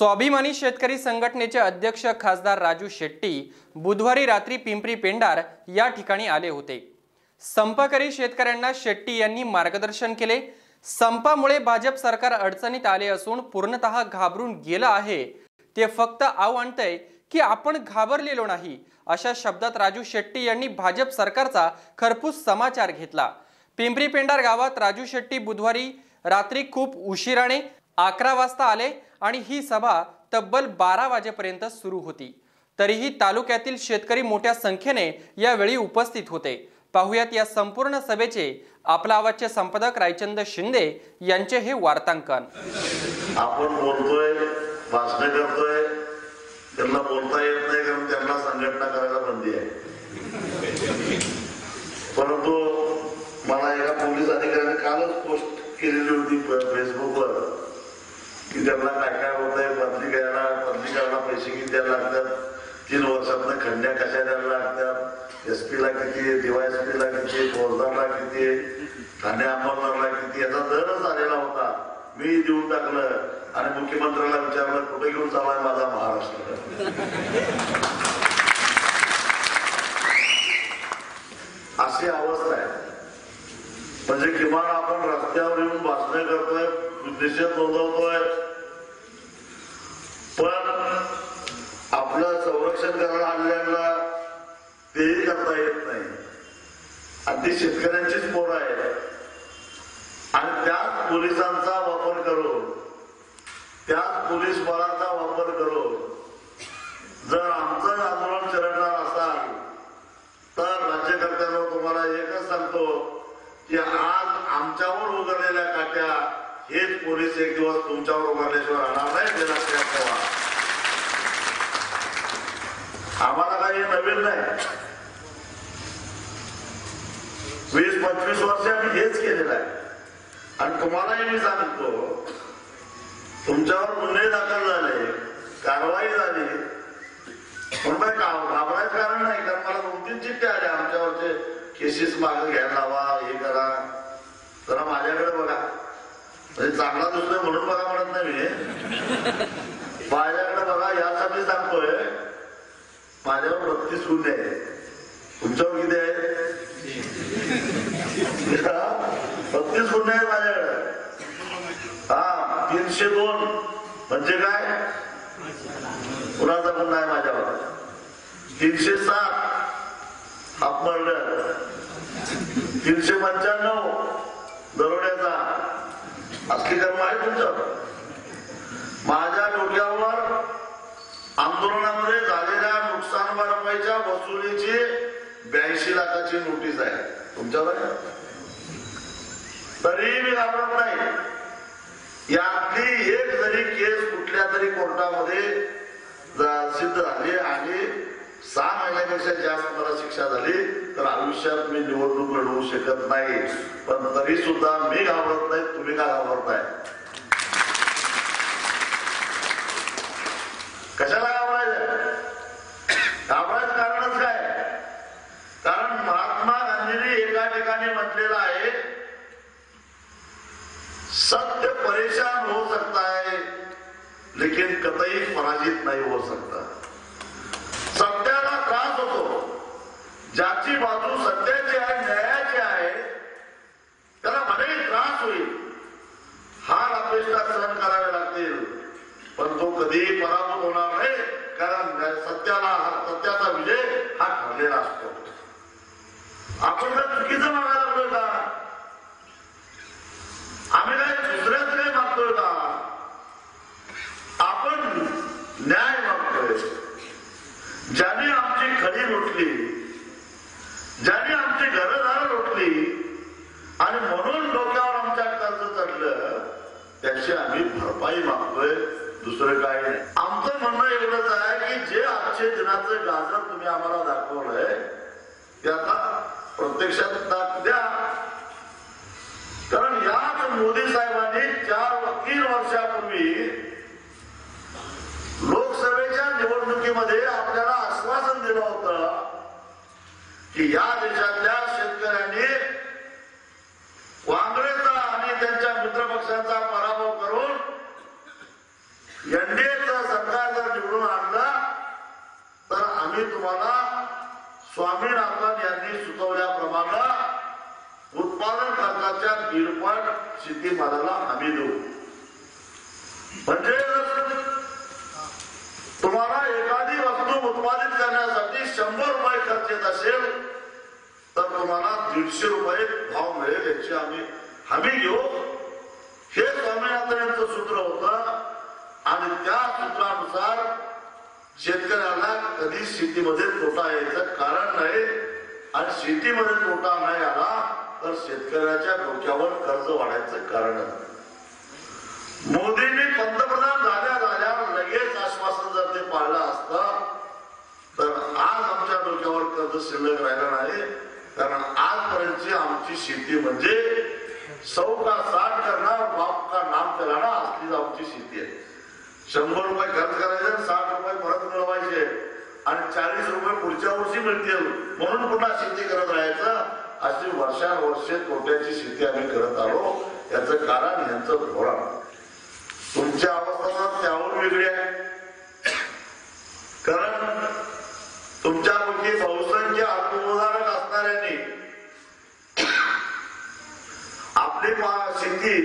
स्वाभिमानी शेतकरी संघटनेचे अध्यक्ष खासदार राजू शेट्टी बुधवारी रात्री पिंपरी पेंडार या ठिकाणी आले होते. संपकरी शेतकऱ्यांना शेट्टी यांनी मार्गदर्शन केले. संपामुळे भाजप सरकार अडचणीत आले असून पूर्णतः घाबरून गेलं आहे. ते फक्त आव आणतंय की आपण घाबरलेलो नाही अशा शब्दात राजू शेट्टी यांनी भाजप सरकारचा खरपूस समाचार घेतला. पिंपरी पेंडार गावात राजू शेट्टी बुधवारी रात्री खूप उशिराने अकरा वाजता आले. आणि ही सभा तब्बल बारा वाजेपर्यंत सुरू होती. तरीही तालुक्यातील शेतकरी मोठ्या संख्येने यावेळी उपस्थित होते. पाहुयात या संपूर्ण सभेचे आपला आवाजचे संपादक रायचंद शिंदे यांचे हे वार्तांकन. आपण बोलतोय भाषण करतोय त्यांना बोलता येत नाही कारण त्यांना संघटना करायला बंदी आहे. परंतु मला एका पोलीस अधिकाऱ्याने कालच पोस्ट केलेली होती फेसबुकवर. की त्यांना काय काय होत आहे बदली घ्यायला बदली पैसे किती द्यायला लागतात? तीन वर्षातनं खंड्या कशा द्यायला लागतात? एस पी ला किती डीवायएसपी ला किती फौजदारला किती ठाणे अंमलदारला किती याचा दरच आलेला होता. मी देऊन टाकलं. आणि मुख्यमंत्र्याला विचारलं कुठे घेऊन चाललाय माझा महाराष्ट्र? अशी अवस्था आहे. म्हणजे किमान आपण रस्त्यावर येऊन भाषण करतोय निषेध नोंदवतोय पण आपलं संरक्षण करायला आणल्याला तेही करता येत नाही. आणि ती शेतकऱ्यांचीच पोरं आहे आणि त्याच पोलिसांचा वापर करून त्याच पोलीस बळाचा वापर करून जर आमचं आंदोलन चिरडणार असाल तर राज्यकर्त्यांना तुम्हाला एकच सांगतो की आज आमच्यावर उघडलेल्या काट्या हेच पोलीस एक दिवस तुमच्यावर उभारल्याशिवाय राहणार नाही ते लक्षात ठेवा आम्हाला काही नवीन नाही. वीस पंचवीस वर्ष आम्ही हेच केलेलं आहे. आणि तुम्हालाही मी सांगतो तुमच्यावर गुन्हे दाखल झाले कारवाई झाली. पण काय घाबरायचं कारण नाही कारण मला दोन तीन चिठ्ठे आले आमच्यावरचे केसेस मागे घ्यायला लावा हे करा. जरा माझ्याकडे बघा. चांगला दुसरं म्हणून बघा म्हणत नाही मी. माझ्याकडे बघा यासाठी सांगतोय माझ्यावर बत्तीस गुन्हे आहे तुमच्यावर किती आहे बत्तीस गुन्हे आहेत माझ्याकडे. हा तीनशे दोन. म्हणजे काय? कुणाचा गुन्हा आहे माझ्यावर. तीनशे सात. अपमर्डर तीनशे पंच्याण्णव. दरोड्याचा. असली कर्म आहे तुमच्यावर माझ्या डोक्यावर आंदोलनामध्ये झालेल्या नुकसान भरपाईच्या वसुलीची ब्याऐंशी लाखाची नोटीस आहे. तुमच्यावर तरी मी घाबरत नाही. यातली एक जरी केस कुठल्या तरी कोर्टामध्ये सिद्ध झाली आणि सहा महिन्यापेक्षा जास्त मला शिक्षा झाली तर आयुष्यात मी निवडणूक लढवू शकत नाही. पण तरी सुद्धा मी घाबरत नाही तुम्ही का घाबरताय कशाला घाबरायचं घाबरायचं कारणच काय कारण महात्मा गांधींनी एका ठिकाणी म्हटलेलं आहे सत्य परेशान हो सकता है लेकिन कतई पराजित नहीं हो सकता सत्याला त्रास होतो ज्याची बाजू सत्याची आहे न्यायाची आहे त्याला भलेही त्रास होईल हार अपेक्षा सहन करावे लागतील पण तो कधीही पराभूत होणार नाही कारण सत्याला सत्याचा विजय हा ठरलेला असतो आपण जर चुकीचं मागायला लागलोय का आम्ही काय दुसऱ्याच काही मागतोय का आपण न्याय मागतोय ज्याने आमची खडी लुटली ज्याने आमची घरदार लुटली आणि म्हणून डोक्यावर आमच्या कर्ज चढलं त्याची आम्ही भरपाई मागतोय दुसरं काही नाही आमचं म्हणणं एवढंच आहे की जे आजचे दिनाचं गाजर तुम्ही आम्हाला दाखवलंय ते आता प्रत्यक्षात दाख द्या कारण याच मोदी साहेबांनी चार तीन वर्षापूर्वी लोकसभेच्या निवडणुकीमध्ये आपल्याला आश्वासन दिलं होतं की या देशातल्या शेतकऱ्यांनी काँग्रेसचा आणि त्यांच्या मित्रपक्षांचा पराभव करून एनडीएचा स्वामीनाथन यांनी सुचवल्याप्रमाणे उत्पादन खर्चाच्या शेतीमालाला हमी देऊ म्हणजे तुम्हाला एखादी वस्तू उत्पादित करण्यासाठी शंभर रुपये खर्च येत असेल तर तुम्हाला दीडशे रुपये भाव मिळेल याची आम्ही हमी घेऊ. हे स्वामीनाथन यांचं सूत्र होतं आणि त्या सूत्रानुसार शेतकऱ्याला कधी शेतीमध्ये तोटा यायचं कारण नाही आणि शेतीमध्ये तोटा नाही आला तर शेतकऱ्याच्या डोक्यावर कर्ज वाढायचं कारण. मोदींनी पंतप्रधान झाल्या झाल्या लगेच आश्वासन जर ते पाळलं असतं तर आज आमच्या डोक्यावर कर्ज शिल्लक राहिलं नाही. कारण आजपर्यंतची आमची शेती म्हणजे सौ का साठ करणार बाप का नाम कराना असलीच आमची शेती आहे. शंभर रुपये खर्च करायचे आणि साठ रुपये परत मिळवायचे. आणि चाळीस रुपये पुढच्या वर्षी मिळतील. म्हणून पुन्हा शेती करत राहायचं. अशी वर्षानुवर्षे तोट्याची शेती आम्ही करत आलो. याचं कारण यांचं धोरण. तुमच्या अवस्था त्याहून वेगळी आहे. कारण तुमच्यापैकी बहुसंख्य आत्मोदारक असणाऱ्यांनी आपली शेती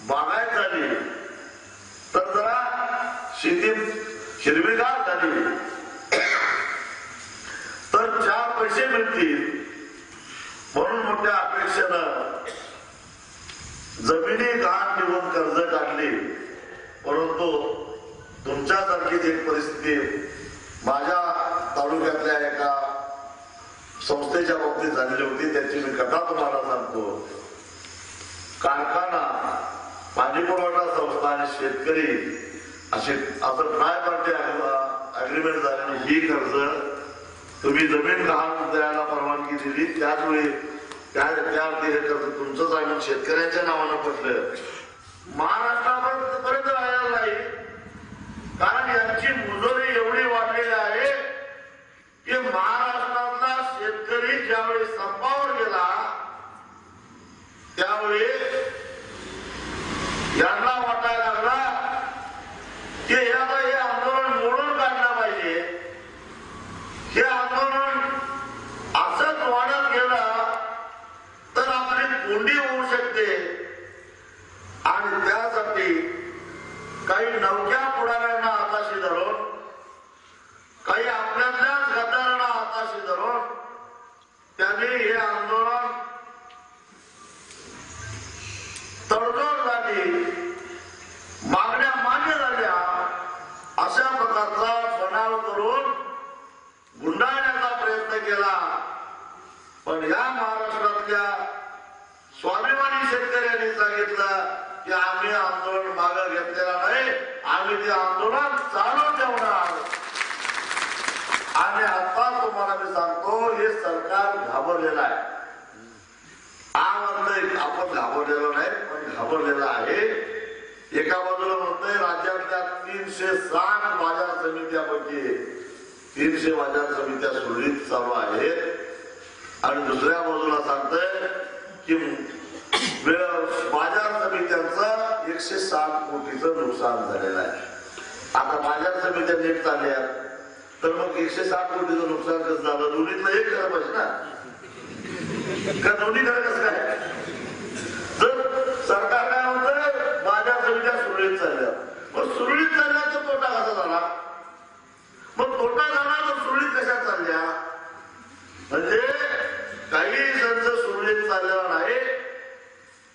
बागायत झाली. तर जरा शेती हिरवीगार झाली. तर चार पैसे मिळतील म्हणून मोठ्या अपेक्षेनं जमिनी गहाण ठेवून कर्ज काढली. परंतु तुमच्यासारखीच एक परिस्थिती माझ्या तालुक्यातल्या एका संस्थेच्या बाबतीत झालेली होती. त्याची मी कथा तुम्हाला सांगतो. कारखाना पाणी पुरवठा संस्था आणि शेतकरी असे असं ट्राय पार्टी अग्रीमेंट झाल्याने ही कर्ज तुम्ही जमीन गहाण द्यायला परवानगी दिली. त्याच वेळी त्या त्यावरती हे कर्ज तुमचंच आहे शेतकऱ्यांच्या नावानं पडलं महाराष्ट्रापर्यंत राहिलेलं नाही कारण यांची मुजोरी एवढी वाढलेली आहे की महाराष्ट्रातला शेतकरी ज्यावेळी संपावर गेला त्यावेळी यांना वाटायला लागला की हे आता हे आंदोलन मोडून काढलं पाहिजे हे आंदोलन असंच वाढत गेलं तर आपली कोंडी होऊ शकते आणि त्यासाठी काही नवख्या पुढाऱ्यांना हाताशी धरून काही आपल्यातल्याच गद्दारांना हाताशी धरून त्यांनी हे आंदोलन तडजोड झाली मागण्या मान्य झाल्या अशा प्रकारचा बनाव करून गुंडाळण्याचा प्रयत्न केला पण या महाराष्ट्रातल्या स्वाभिमानी शेतकऱ्यांनी सांगितलं की आम्ही आंदोलन मागे घेतलेला नाही आम्ही ते आंदोलन चालू ठेवणार. आणि आता तुम्हाला मी सांगतो हे सरकार घाबरलेलं आहे. म्हणतोय आपण घाबरलेलो नाही पण घाबरलेलं आहे. एका बाजूला म्हणतोय राज्यातल्या तीनशे साठ बाजार समित्यापैकी तीनशे बाजार समित्या सुरळीत चालू आहेत. आणि दुसऱ्या बाजूला सांगतोय की बाजार समित्यांचं एकशे सात कोटीचं नुकसान झालेलं आहे. आता बाजार समित्या नीट चालल्या तर मग एकशे साठ कोटीचं नुकसान कसं झालं? दोन्हीतलं एक झालं पाहिजे ना. का दोन्ही झालं कसं काय? जर सरकार काय म्हणतं बाजार समित्या सुरळीत चालल्या. मग सुरळीत चालल्या तर तोटा कसा झाला? मग तोटा झाला तर सुरळीत कशा चालल्या म्हणजे काही संच सुरळीत चाललेला नाही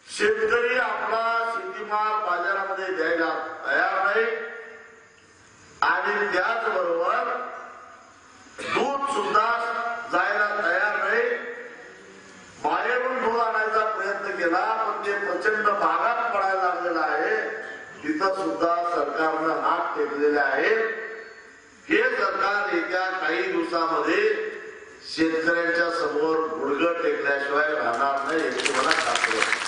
शेतकरी आपला शेतीमाल बाजारामध्ये द्यायला तयार नाही आणि त्याचबरोबर दूध सुद्धा जायला तयार नाही बाहेरून दूध आणायचा प्रयत्न केला पण ते प्रचंड भागात पडायला लागलेलं आहे तिथं सुद्धा सरकारनं हात टेकलेले आहेत हे सरकार येत्या काही दिवसामध्ये शेतकऱ्यांच्या समोर गुडघं टेकल्याशिवाय राहणार नाही याची मला खात्री आहे.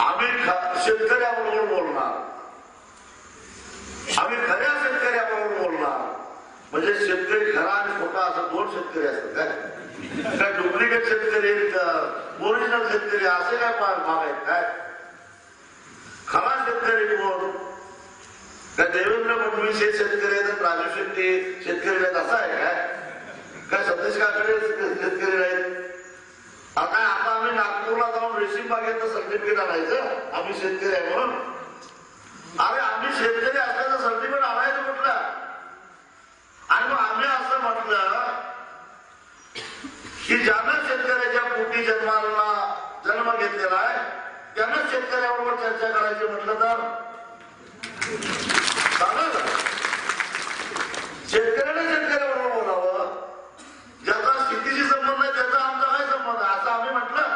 आम्ही ख- शेतकऱ्याबरोबर बोलणार आम्ही खऱ्या शेतकऱ्याबरोबर बोलणार म्हणजे शेतकरी खरा आणि खोटा असं दोन शेतकरी असतात काय काय डुप्लिकेट शेतकरी ओरिजिनल शेतकरी असे काय पा- भाग आहेत काय खरा शेतकरी कोण काय देवेंद्र फडणवीस शेतकरी राजू शेट्टी शेतकरी आहेत असं आहे काय? काय सतीश काकडे शेतकरी आहेत आता आता आम्ही नागपूरला जाऊन रेशीम बागेचं सर्टिफिकेट आणायचं? आम्ही शेतकरी आहे म्हणून. अरे आम्ही शेतकरी असल्याचं सर्टिफिकेट आणायचं म्हटलं. आणि मग आम्ही असं म्हटलं की ज्यानं शेतकऱ्याच्या पोटी जन्माला जन्म घेतलेला आहे त्यानं शेतकऱ्याबरोबर चर्चा करायची म्हटलं तर? शेतकऱ्याबरोबर बोलावं. ज्याचा शेतीशी संबंध आहे त्याचा आमचा काय संबंध आहे? असं आम्ही म्हटलं.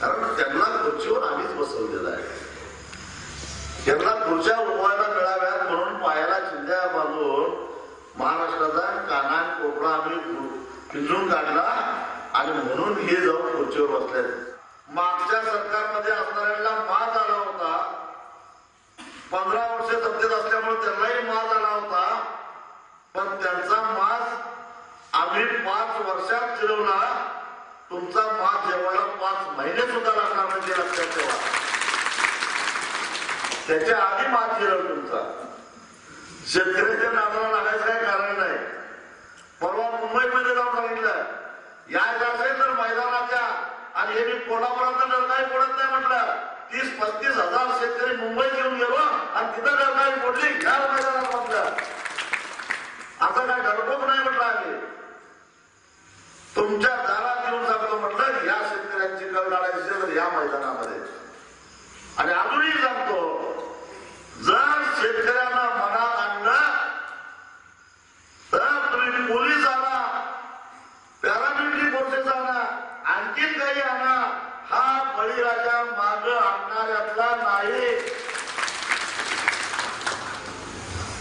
कारण त्यांना खुर्चीवर आम्हीच बसवलेलं आहे. त्यांना खुर्च्या उभवायला मिळाव्यात म्हणून पायाला चिंध्या बांधून महाराष्ट्राचा काना कोकणा आम्ही पिंजून काढला आणि म्हणून हे जाऊन खुर्चीवर बसले मागच्या सरकारमध्ये असणार माज आला होता पंधरा वर्ष सत्तेत असल्यामुळे त्यांनाही माज आला होता पण त्यांचा माज आम्ही पाच वर्षात जिरवला तुमचा माज जेवायला पाच महिने सुद्धा लागणार म्हणजे लक्षात ठेवा त्याच्या आधी मात फिरव तुमचा. शेतकऱ्याच्या नावाला लागायचं काही कारण नाही. परवा मुंबईमध्ये जाऊन सांगितलं यायचं असेल तर मैदानाच्या आणि हे मी कोल्हापुरात डरकाळी पडत नाही म्हटलं तीस पस्तीस हजार शेतकरी मुंबईत येऊन गेलो आणि तिथं डरकाळी पडली घ्या मैदानात म्हटलं असं काय डरपोक नाही म्हटलं आम्ही. तुमच्या दारात येऊन सांगतो म्हटलं या शेतकऱ्यांची कळ लढायची तर या मैदानामध्ये. आणि अजूनही सांगतो जर शेतकऱ्यांना मनात आणलं तर तुम्ही पोलीस आणा पॅरामिलिटरी फोर्सेस आणा आणखीन काही आणा हा बळीराजा माग आणणाऱ्यातला नाही.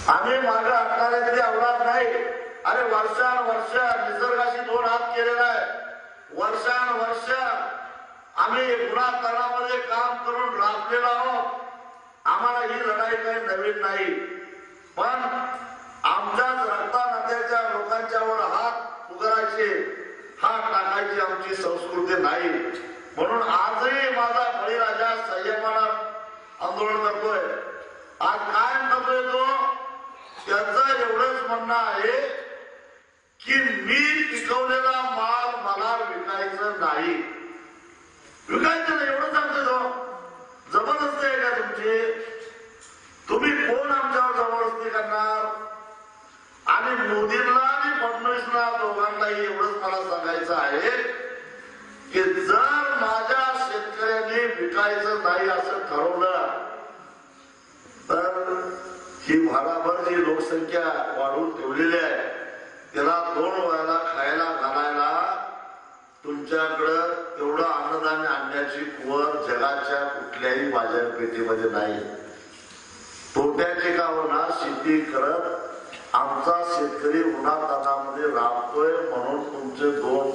आम्ही माग आणणाऱ्यातली अवलाद नाही. अरे वर्षान वर्ष निसर्गाशी दोन हात केलेला आहे. वर्षान वर्ष आम्ही गुणाकारामध्ये काम करून राबलेलो आहोत. आम्हाला ही लढाई काही नवीन नाही. पण आमच्याच रक्ता नात्याच्या लोकांच्यावर हात उगारायचे हात टाकायची आमची संस्कृती नाही. म्हणून आजही माझा बळीराजा संयमाला आंदोलन करतोय. आज काय करतोय तो? त्याचं एवढंच म्हणणं आहे की मी पिकवलेला माल मला विकायचं नाही. विकायचं नाही एवढं सांगतोय तो. जबरदस्ती आहे का तुमची? तुम्ही कोण आमच्यावर जबरदस्ती करणार? आणि मोदींना आणि फडणवीसला दोघांनाही एवढंच मला सांगायचं आहे की जर विकायचं नाही असं ठरवलं तर ही भागाभर जी लोकसंख्या वाढवून ठेवलेली आहे त्याला दोन वेळाला खायला घालायला तुमच्याकडं एवढं अन्नधान्य आणण्याची कुवर जगाच्या कुठल्याही बाजारपेठेमध्ये नाही. तोट्याचे का होणार शेती करत आमचा शेतकरी उन्हातानामध्ये राबतोय म्हणून तुमचे दोन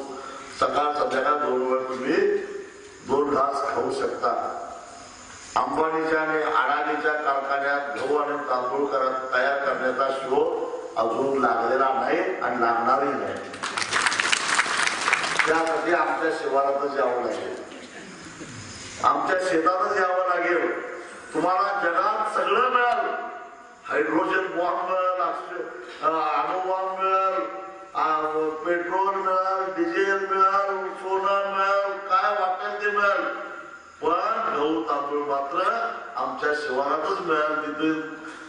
सकाळ संध्याकाळ दोन वेळ तुम्ही दोन घास खाऊ शकता. अंबानीच्या आणि अडाणीच्या कारखान्यात गहू आणि तांदूळ करत तयार करण्याचा शोध अजून लागलेला नाही आणि लागणारही नाही. त्यासाठी आमच्या शिवारातच यावं लागेल. आमच्या शेतातच यावं लागेल. तुम्हाला जगात सगळं मिळालं. हायड्रोजन बॉम्ब अणुबॉम्ब आमच्या शिवानातच मिळाल तिथं.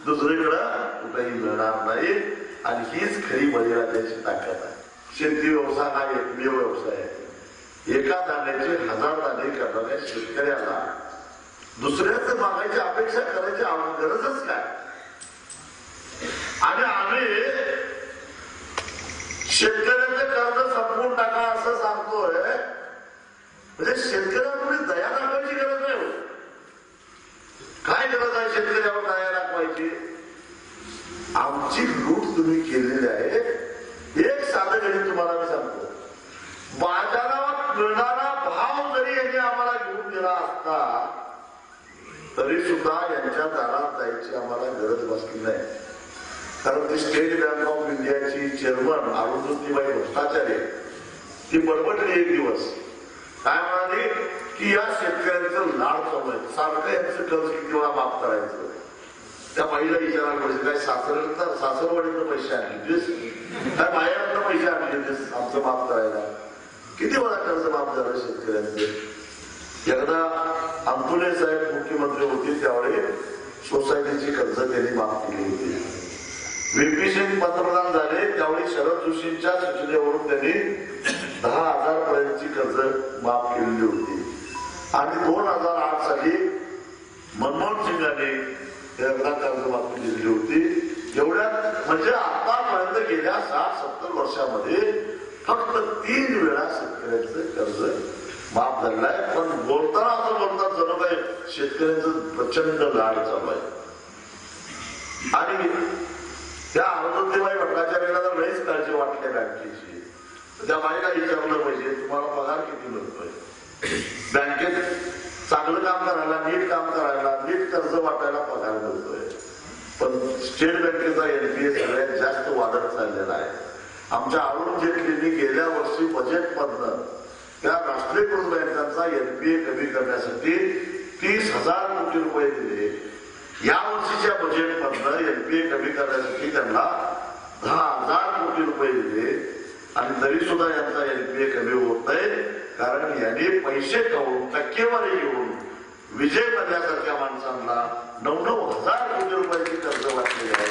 दुसरीकडं कुठेही मिळणार नाही. आणि हीच खरी बळीराजाची ताकद आहे. शेती व्यवसाय हा एकमेव व्यवसाय आहे. एका दाण्याचे हजार दाणे करणाऱ्या शेतकऱ्याला दुसऱ्याच मागायची अपेक्षा करायची आव- गरजच काय आणि आम्ही शेतकऱ्याचं कर्ज संपवून टाका असं सांगतोय. म्हणजे शेतकऱ्यापुढे दया दाखवायची गरज नाही हो. काय गरज आहे शेतकऱ्यावर काय दाखवायची? आमची लूट तुम्ही केलेली आहे. एक साधं गणित तुम्हाला मी सांगतो. बाजारावर मिळणारा भाव जरी यांनी आम्हाला घेऊन दिला असता तरी सुद्धा यांच्या दारात जायची आम्हाला गरज बसली नाही. कारण ती स्टेट बँक ऑफ इंडियाची चेअरमन अरुंधतीबाई भ्रष्टाचार्य ती बडबडली एक दिवस. काय म्हणाली? की या शेतकऱ्यांचं लाड चालू आहे. सारखं यांचं कर्ज किती वेळा माफ करायचं. त्या बाईला विचारायला करायचं म्हणजे काय सासर सासरवाडीतनं पैसे आणले होतेस काय बाहेरनं पैसे आणले होतेस आमचं माफ करायला. किती वेळा कर्ज माफ झालं शेतकऱ्यांचे? एकदा अंतुले साहेब मुख्यमंत्री होते त्यावेळी सोसायटीची कर्ज त्यांनी माफ केली होती. व्हीपी सिंग पंतप्रधान झाले त्यावेळी शरद जोशींच्या सूचनेवरून त्यांनी दहा हजार पर्यंतची कर्ज माफ केलेली होती. आणि दोन हजार आठ साली मनमोहन सिंगाने एकदा कर्जमाफी दिलेली होती. एवढ्यात म्हणजे आतापर्यंत गेल्या साठ सत्तर वर्षामध्ये फक्त तीन वेळा शेतकऱ्यांचं कर्ज माफ झालेलं आहे. पण बोलताना असं बोलतात जणू काय शेतकऱ्यांचं प्रचंड लाड चालू आहे. आणि त्या अरुंधतीबाई भट्टाचार्याला तर लईच काळजी वाटली बँकेची त्या बाईला विचारलं पाहिजे तुम्हाला पगार किती मिळतोय? बँकेत चांगलं काम करायला नीट काम करायला नीट कर्ज वाटायला पगार मिळतोय. पण स्टेट बँकेचा एनपीए सगळ्यात जास्त वाढत चाललेला आहे. आमच्या अरुण जेटलींनी गेल्या वर्षी बजेट मधनं त्या राष्ट्रीयकृत बँकांचा एनपीए कमी करण्यासाठी तीस हजार कोटी रुपये दिले. या वर्षीच्या बजेट मधनं एनपीए कमी करण्यासाठी त्यांना दहा हजार कोटी रुपये दिले. आणि तरी सुद्धा यांचा एनपीए कमी होत नाही. कारण याने पैसे कमवून टक्केवारी घेऊन विजय मधल्यासारख्या माणसांना नऊ नऊ हजार कोटी रुपयाची कर्ज वाटलेली आहे.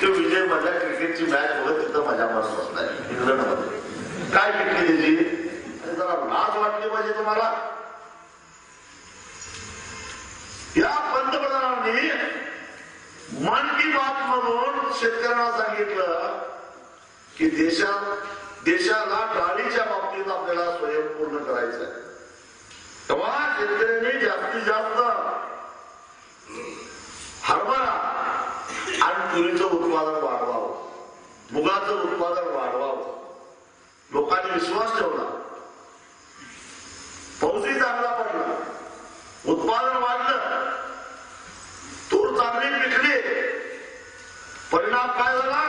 ते विजय मधल्या क्रिकेटची मॅच बघत तिथं मजा मारत बसलाय. इंग्लंडमध्ये. काय विकली त्याची? जरा लाज वाटली पाहिजे तुम्हाला. या पंतप्रधानांनी मन की बात म्हणून शेतकऱ्यांना सांगितलं की देशात देशाला डाळीच्या बाबतीत आपल्याला स्वयंपूर्ण करायचं आहे तेव्हा शेतकऱ्यांनी जास्तीत जास्त हरभरा आणि तुरीचं उत्पादन वाढवावं मुगाचं उत्पादन वाढवावं लोकांनी विश्वास ठेवला पाऊसही चांगला पडला उत्पादन वाढलं तूर चांगली पिकली परिणाम काय झाला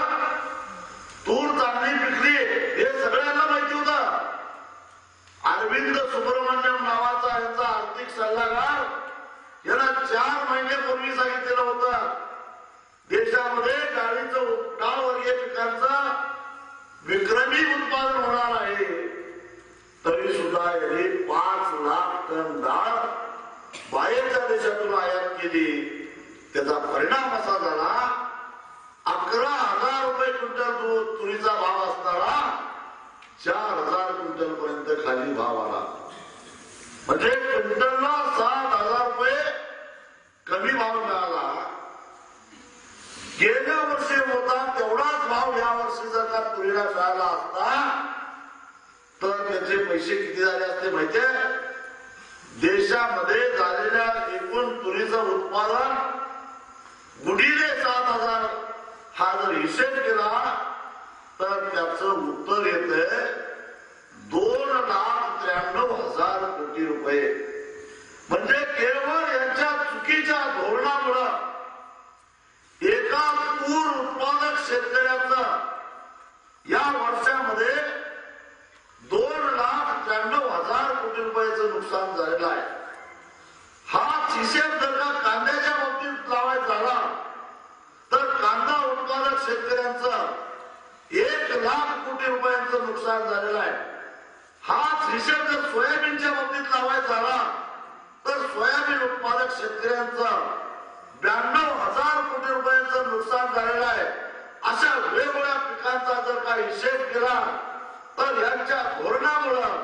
तूर चांगली पिकली हे सगळ्यांना माहिती होतं अरविंद सुब्रमण्यम नावाचा यांचा आर्थिक सल्लागार यांना चार महिन्यापूर्वी सांगितलेला होता. देशामध्ये डाळीचं डाळवर्गीय पिकांचा विक्रमी उत्पादन होणार आहे. तरी सुद्धा यांनी पाच लाख टन डाळ बाहेरच्या देशातून आयात केली. त्याचा परिणाम असा झाला अकरा हजार रुपये क्विंटल दूध तुरीचा भाव असणारा चार हजार क्विंटल पर्यंत खाली भाव आला. म्हणजे क्विंटलला सात हजार रुपये कमी भाव मिळाला गेल्या वर्षी होता तेवढाच भाव या वर्षी जर का मिळाला असता तर त्याचे पैसे किती झाले असते माहितीये? देशामध्ये झालेल्या एकूण तुरीचं उत्पादन गुढीने सात हजार. हा जर हिशेब केला तर त्याचं उत्तर येत दोन लाख त्र्याण्णव हजार कोटी रुपये म्हणजे केवळ यांच्या चुकीच्या धोरणामुळं एका तूर उत्पादक शेतकऱ्याचं या वर्षामध्ये दोन लाख त्र्याण्णव हजार कोटी रुपयाचं नुकसान झालेलं आहे हाच हिशेब जर का कांद्याच्या बाबतीत लावायचा झाला तर कांदा उत्पादक शेतकऱ्यांचं एक लाख कोटी रुपयांचं नुकसान झालेलं आहे हाच हिशेब जर सोयाबीनच्या बाबतीत लावायचा झाला तर सोयाबीन उत्पादक शेतकऱ्यांचा ब्याण्णव हजार कोटी रुपयांचं नुकसान झालेलं आहे. अशा वेगवेगळ्या पिकांचा जर का हिशेब केला तर यांच्या धोरणामुळं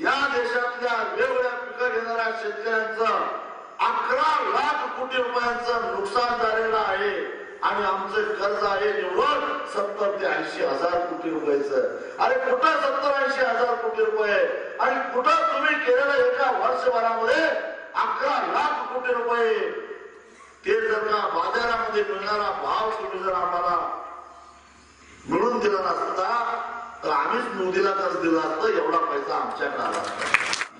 या देशातल्या वेगवेगळ्या पिकं घेणाऱ्या शेतकऱ्यांचं अकरा लाख कोटी रुपयांचं नुकसान झालेलं आहे. आणि आमचं कर्ज आहे निवड सत्तर ते ऐंशी हजार कोटी रुपयाचं. अरे कुठं सत्तर ऐंशी आणि कुठं तुम्ही केलेलं एका वर्षभरामध्ये अकरा लाख कोटी रुपये ते जर का बाजारामध्ये मिळणारा भाव तुम्ही जर आम्हाला मिळून दिला नसता तर आम्हीच मोदीला कर्ज दिला असतं एवढा पैसा आमच्याकडे आला असता.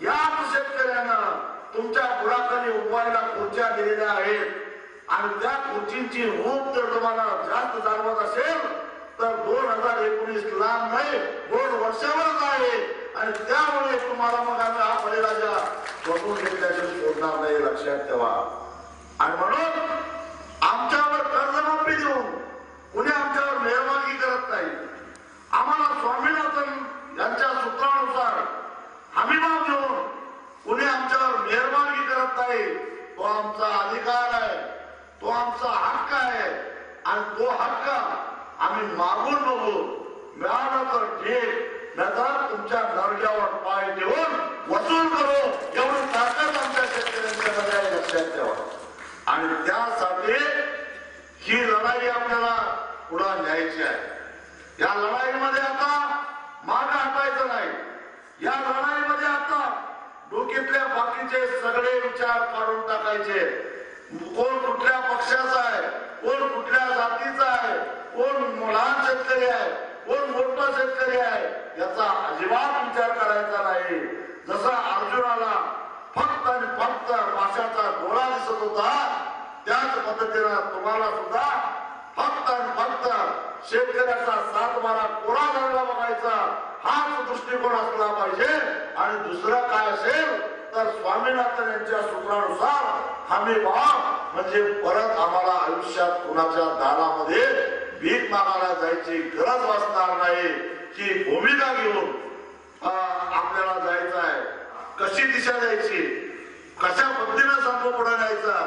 या शेतकऱ्यानं तुमच्या बुडाखाली उपायला खुर्च्या दिलेल्या आहेत आणि त्या खुर्चींची रूप जर तुम्हाला जास्त जाणवत असेल तर दोन हजार एकोणीस ला नाही दोन वर्षावरच आहे. आणि त्यामुळे तुम्हाला मग आम्ही हा बळीराजा बघून घेतल्याचे सोडणार नाही लक्षात ठेवा. आणि म्हणून आमच्यावर कर्जमाफी देऊन कुणी आमच्यावर मेहरबानी करत नाही. आम्हाला स्वामीनाथन यांच्या सूत्रानुसार हमीभाव देऊन कुणी आमच्यावर मेहरबानी करत नाही. तो आमचा अधिकार आहे तो आमचा हक्क आहे. आणि तो हक्क आम्ही मागून बघू मिळालं तर ठीक नाहीतर तुमच्या दर्जावर पाय देऊन वसूल करू. एवढी ताकद आमच्या शेतकऱ्यांच्या मध्ये आहे, लक्षात ठेवा आणि त्यासाठी ही लढाई आपल्याला पुढे न्यायची आहे. या लढाईमध्ये आता माग हटायचं नाही. या लढाईमध्ये आता डोक्यातल्या बाकीचे सगळे विचार काढून टाकायचे. कोण कुठल्या पक्षाचा आहे? कोण कुठल्या जातीचा आहे? कोण लहान शेतकरी आहे? कोण मोठा शेतकरी आहे? याचा अजिबात विचार करायचा नाही. जसा अर्जुनाला फक्त आणि फक्त माशाचा डोळा दिसत होता त्याच पद्धतीनं तुम्हाला सुद्धा फक्त आणि फक्त शेतकऱ्याचा सात बारा कोरा झालेला बघायचा. हाच दृष्टिकोन असला पाहिजे. आणि दुसरं काय असेल? तर स्वामीनाथन यांच्या सूत्रानुसार हमी भाव म्हणजे परत आम्हाला आयुष्यात कुणाच्या दारामध्ये भीक मागायला जायची गरज वाचणार नाही. ही भूमिका घेऊन आपल्याला जायचं आहे. कशी दिशा द्यायची? कशा पद्धतीनं संप पुढे जायचा?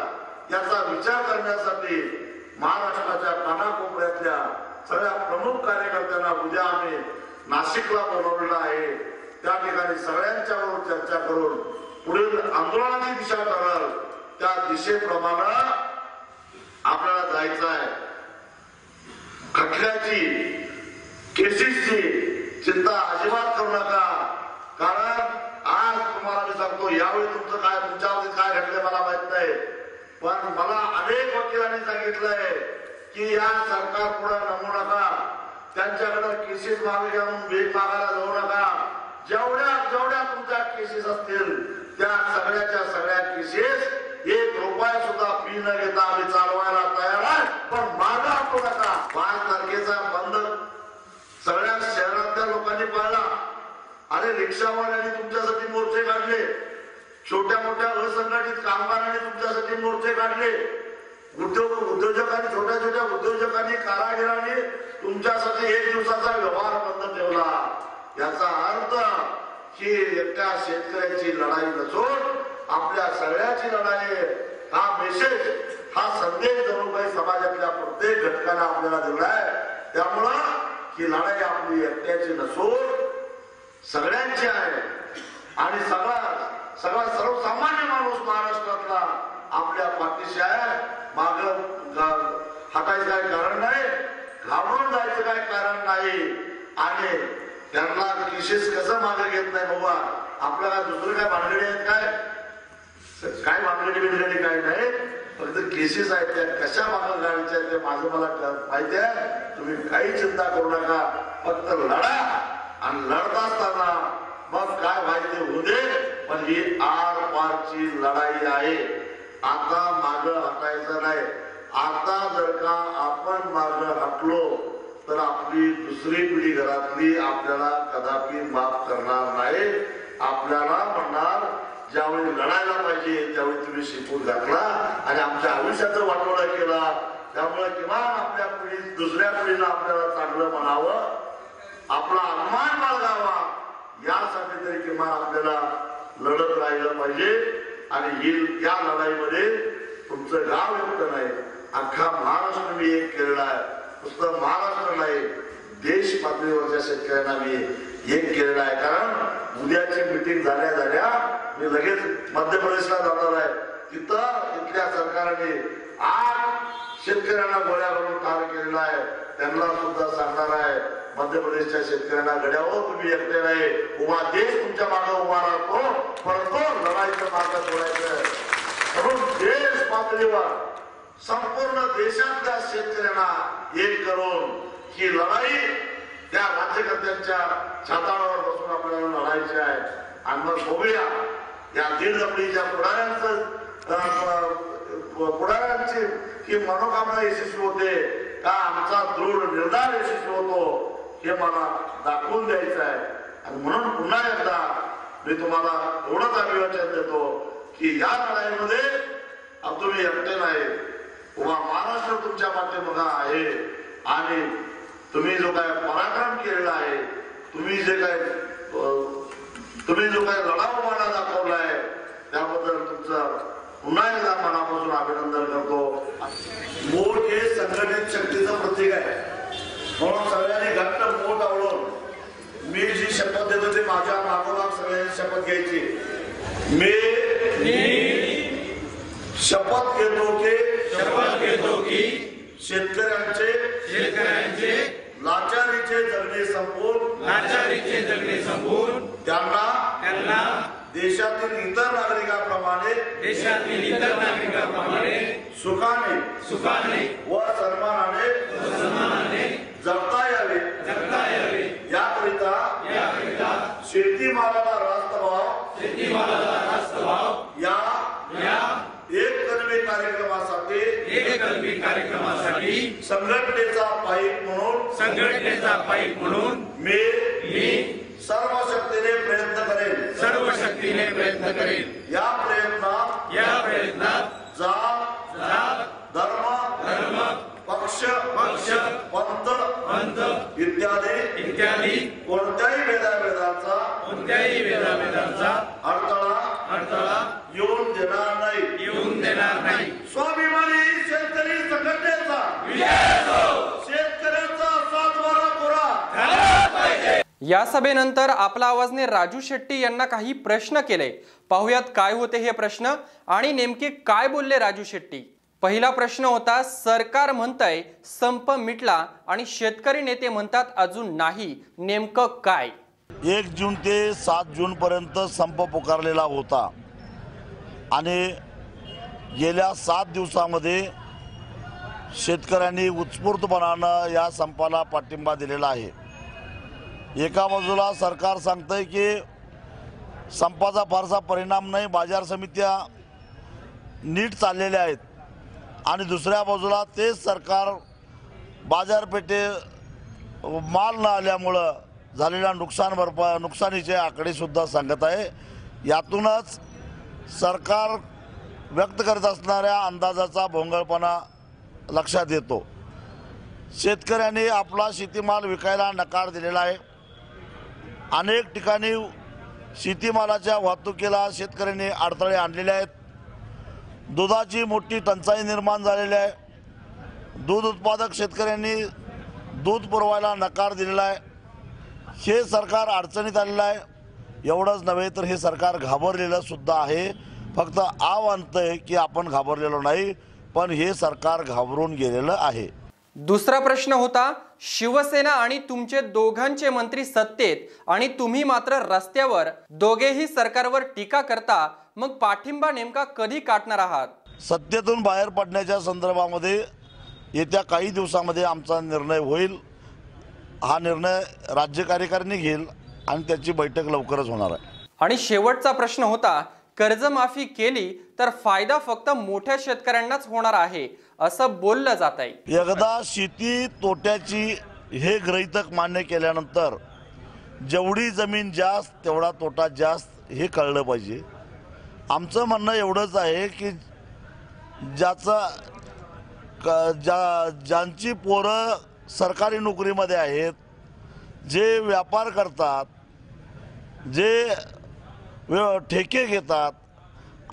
याचा विचार करण्यासाठी महाराष्ट्राच्या कानाकोपऱ्यातल्या सगळ्या प्रमुख कार्यकर्त्यांना उद्या आम्ही नाशिकला बोलवलेलं आहे. त्या ठिकाणी सगळ्यांच्या बरोबर चर्चा करून पुढील आंदोलनाची दिशा ठरल. त्या दिशेप्रमाणे आपल्याला जायचं आहे. खटल्याची केसेसची चिंता अजिबात करू नका. कारण आज तुम्हाला मी सांगतो यावेळी तुमचं काय तुमच्या काय घडलं मला माहीत नाही. पण मला अनेक वकिलांनी सांगितलंय की या सरकार पुढे नमू नका. त्यांच्याकडे केसेस मागे घेऊन भीक मागायला जाऊ नका. जेवढ्या जेवढ्या तुमच्या केसेस असतील त्या सगळ्याच्या सगळ्या केसेस एक रुपया सुद्धा फी न घेता आम्ही चालवायला तयार आहे. पण मागा आपू नका पाच तारखेचा बंद. सगळ्या शहरातल्या लोकांनी पाळला अरे रिक्षावाल्यांनी तुमच्यासाठी मोर्चे काढले. छोट्या मोठ्या असंघटित कामगारांनी तुमच्यासाठी मोर्चे काढले. उद्योग उद्योजकांनी छोट्या छोट्या उद्योजकांनी कारागिरांनी तुमच्यासाठी एक दिवसाचा व्यवहार बंद ठेवला. याचा अर्थ ही एकट्या शेतकऱ्याची लढाई नसून आपल्या सगळ्याची लढाई आहे हा मेसेज हा संदेश जणू समाजातल्या प्रत्येक घटकाला आपल्याला दिलाय त्यामुळं ही लढाई आपली एकट्याची नसून सगळ्यांची आहे. आणि सगळा सगळा सर्वसामान्य माणूस महाराष्ट्रातला आपल्या पाठीशी आहे. माग हटायचं काय कारण नाही घाबरून जायचं काय कारण नाही. आणि त्यांना विशेष कसं मागे घेत नाही बाबा? आपल्याला दुसरं काय भांडणी आहेत काय? काय मागणी बिनगडी काय नाही? फक्त केसेस आहेत त्या. कशा मागं काढायच्या ते माझं मला माहिती आहे. तुम्ही काही चिंता करू नका. फक्त लढा आणि लढत असताना मग काय व्हायचे होऊ दे? पण ही आर पारची लढाई आहे. आता माग हटायचं नाही. आता जर का आपण माग हटलो तर आपली दुसरी पिढी घरातली आपल्याला कदापि माफ करणार नाही. आपल्याला म्हणणार ज्यावेळी लढायला पाहिजे त्यावेळी तुम्ही शिकून घातला आणि आमच्या आयुष्याचं वाटोळा केला. त्यामुळे किमान आपल्या पिढी दुसऱ्या पिढीला आपल्याला चांगलं म्हणावं आपला अभिमान बाळगावा. यासाठी तरी किमान आपल्याला लढत राहिलं पाहिजे आणि ही या लढाईमध्ये तुमचं गाव युक्त नाही. अख्खा महाराष्ट्र मी एक केलेला आहे. नुसतं महाराष्ट्र नाही देश पातळीवरच्या शेतकऱ्यांना मी एक केलेला आहे. कारण उद्याची मिटिंग झाल्या झाल्या मी लगेच मध्य प्रदेशला जाणार आहे. तिथं इथल्या सरकारने आठ शेतकऱ्यांना गोळ्या करून ठार केलेला आहे. त्यांना सुद्धा सांगणार आहे मध्य प्रदेशच्या शेतकऱ्यांना गड्यावर तुम्ही एकटे नाही. उभा देश तुमच्या मागे उभा राहतो. परंतु लढाईचं मार्ग सोडायचं म्हणून देश पातळीवर संपूर्ण देशातल्या शेतकऱ्यांना एक करून ही लढाई त्या राज्यकर्त्यांच्या छाताळावर बसून आपल्याला लढायची आहे. आणि मग बघूया या दीड दपडीच्या पुढाऱ्यांचं पुढाऱ्यांची ही मनोकामना यशस्वी होते. का आमचा दृढ निर्धार यशस्वी होतो हे मला दाखवून द्यायचं आहे. आणि म्हणून पुन्हा एकदा मी तुम्हाला एवढंच अभिवाचन देतो की या लढाईमध्ये तुम्ही एकटे नाही. उभा महाराष्ट्र तुमच्या पाठीमागा आहे. आणि तुम्ही जो काय पराक्रम केलेला आहे तुम्ही जे काय तुम्ही जो काही लढावमाना दाखवलाय त्याबद्दल तुमचं पुन्हा एकदा मनापासून अभिनंदन करतो. मोर हे संघटित शक्तीचं प्रतीक आहे. म्हणून सगळ्यांनी घट्ट मोठ आवडून मी जी शपथ देतो ती माझ्या मागोमाग सगळ्यांनी शपथ घ्यायची. मी शपथ घेतो की शपथ घेतो की शेतकऱ्यांचे शेतकऱ्यांचे लाचारीचे जगणे संपून लाचारीचे जगणे संपून त्यांना त्यांना देशातील इतर नागरिकांप्रमाणे देशातील इतर नागरिकांप्रमाणे सुखाने सुखाने व सन्मानाने जगता यावे. जगता यावे. याकरिता याकरिता शेतीमालाला रास्त भाव. शेतीमालाला रास्त भाव. या या एक कलमी कार्यक्रमासाठी कार्यक्रमासाठी संघटनेचा पाईप म्हणून संघटनेचा पाईप म्हणून मी मी सर्व या सभेनंतर आपला आवाजने राजू शेट्टी यांना काही प्रश्न केले. पाहुयात काय होते हे प्रश्न आणि नेमके काय बोलले राजू शेट्टी? पहिला प्रश्न होता सरकार म्हणतंय संप मिटला आणि शेतकरी नेते म्हणतात अजून नाही नेमकं काय? एक जून ते सात जूनपर्यंत संप पुकारलेला होता. आणि गेल्या सात दिवसामध्ये शेतकऱ्यांनी उत्स्फूर्तपणानं या संपाला पाठिंबा दिलेला आहे. एका बाजूला सरकार सांगतंय की संपाचा फारसा परिणाम नाही बाजार समित्या नीट चाललेल्या आहेत. आणि दुसऱ्या बाजूला तेच सरकार बाजारपेठे माल न आल्यामुळं झालेल्या नुकसान भरपा नुकसानीचे आकडेसुद्धा सांगत आहे. यातूनच सरकार व्यक्त करत असणाऱ्या अंदाजाचा भोंगळपणा लक्षात येतो. शेतकऱ्यांनी आपला शेतीमाल विकायला नकार दिलेला आहे. अनेक ठिकाणी शेतीमालाच्या वाहतुकीला शेतकऱ्यांनी अडथळे आणलेले आहेत. दुधाची मोठी टंचाई निर्माण झालेली आहे. दूध उत्पादक शेतकऱ्यांनी दूध पुरवायला नकार दिलेला आहे. हे सरकार अडचणीत आलेलं आहे. एवढंच नव्हे तर हे सरकार घाबरलेलं सुद्धा आहे. फक्त आव आहे की आपण घाबरलेलो नाही पण हे सरकार घाबरून गेलेलं आहे. दुसरा प्रश्न होता शिवसेना आणि तुमचे दोघांचे मंत्री सत्तेत आणि तुम्ही मात्र रस्त्यावर दोघेही सरकारवर टीका करता मग पाठिंबा नेमका कधी काटणार आहात? सत्तेतून बाहेर पडण्याच्या संदर्भामध्ये येत्या काही दिवसामध्ये आमचा निर्णय होईल. हा निर्णय राज्य कार्यकारिणी घेईल आणि त्याची बैठक लवकरच होणार आहे. आणि शेवटचा प्रश्न होता कर्जमाफी केली तर फायदा फक्त मोठ्या शेतकऱ्यांनाच होणार आहे. असं बोललं जात आहे. एकदा शेती तोट्याची हे गृहितक मान्य केल्यानंतर जेवढी जमीन जास्त तेवढा तोटा जास्त हे कळलं पाहिजे. आमचं म्हणणं एवढंच आहे की ज्याचा ज्या ज्यांची पोरं सरकारी नोकरीमध्ये आहेत जे व्यापार करतात जे व्य- ठेके घेतात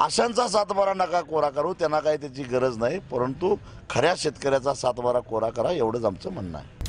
अशांचा सातबारा नका कोरा करू त्यांना काही त्याची गरज नाही परंतु खऱ्या शेतकऱ्याचा सातबारा कोरा करा एवढंच आमचं म्हणणं आहे.